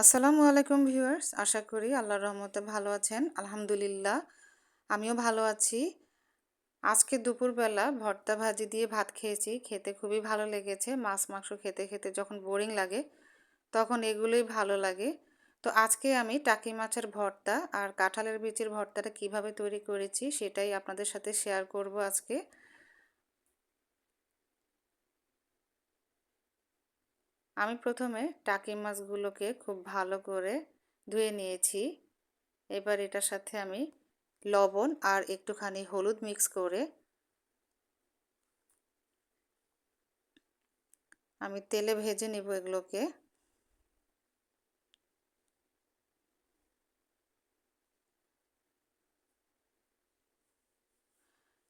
আসসালামু আলাইকুম ভিউয়ার্স, আশা করি আল্লাহর রহমতে ভালো আছেন। আলহামদুলিল্লাহ, আমিও ভালো আছি। আজকে দুপুরবেলা ভর্তা ভাজি দিয়ে ভাত খেয়েছি, খেতে খুবই ভালো লেগেছে। মাছ মাংস খেতে খেতে যখন বোরিং লাগে, তখন এগুলোই ভালো লাগে। তো আজকে আমি টাকি মাছের ভর্তা আর কাঁঠালের বীজের ভর্তাটা কীভাবে তৈরি করেছি সেটাই আপনাদের সাথে শেয়ার করব আজকে। আমি প্রথমে টাকি মাছগুলোকে খুব ভালো করে ধুয়ে নিয়েছি। এবার এটার সাথে আমি লবণ আর একটুখানি হলুদ মিক্স করে আমি তেলে ভেজে নেব এগুলোকে।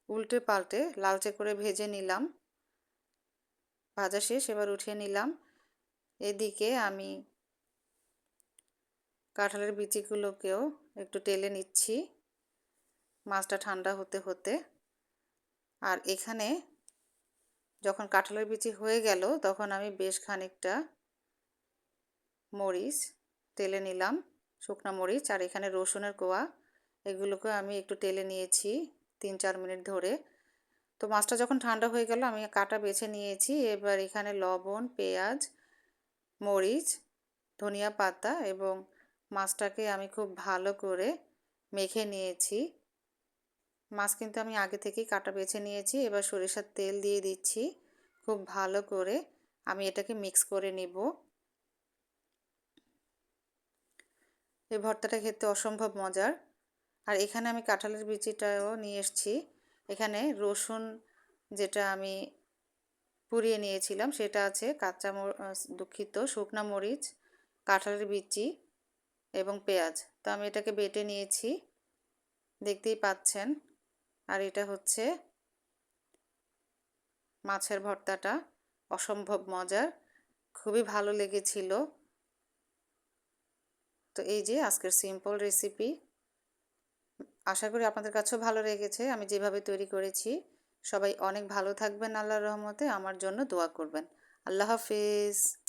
উল্টে পাল্টে লালচে করে ভেজে নিলাম। ভাজা শেষ, এবার উঠিয়ে নিলাম। এদিকে আমি কাঁঠালের বিচিগুলোকেও একটু টেলে নিচ্ছি। মাছটা ঠান্ডা হতে হতে। আর এখানে যখন কাঁঠালের বিচি হয়ে গেল, তখন আমি বেশ খানিকটা মরিচ তেলে নিলাম, শুকনা মরিচ। আর এখানে রসুনের কোয়া, এগুলোকে আমি একটু তেলে নিয়েছি তিন চার মিনিট ধরে। তো মাছটা যখন ঠান্ডা হয়ে গেল, আমি কাটা বেছে নিয়েছি। এবার এখানে লবণ, পেঁয়াজ মরিচ, ধনিয়া পাতা এবং মাছটাকে আমি খুব ভালো করে মেখে নিয়েছি। মাছ কিন্তু আমি আগে থেকেই কাটা বেছে নিয়েছি। এবার সরিষার তেল দিয়ে দিচ্ছি। খুব ভালো করে আমি এটাকে মিক্স করে নিব। এই ভর্তাটা খেতে অসম্ভব মজার। আর এখানে আমি কাঁঠালের বিচিটাও নিয়ে এসেছি। এখানে রসুন যেটা আমি পুড়িয়ে নিয়েছিলাম। সেটা আছে কাঁচা দুঃখিত, শুকনা মরিচ, কাঁঠালের বিচি এবং পেঁয়াজ। তো আমি এটাকে বেটে নিয়েছি। দেখতেই পাচ্ছেন। আর এটা হচ্ছে মাছের ভর্তাটা। অসম্ভব মজার। খুবই ভালো লেগেছিল। তো এই যে আজকের সিম্পল রেসিপি। আশা করি আপনাদের কাছেও ভালো লেগেছে। আমি যেভাবে তৈরি করেছি সবাই অনেক ভালো থাকবেন আল্লাহর রহমতে। আমার জন্য দোয়া করবেন। আল্লাহ হাফিজ।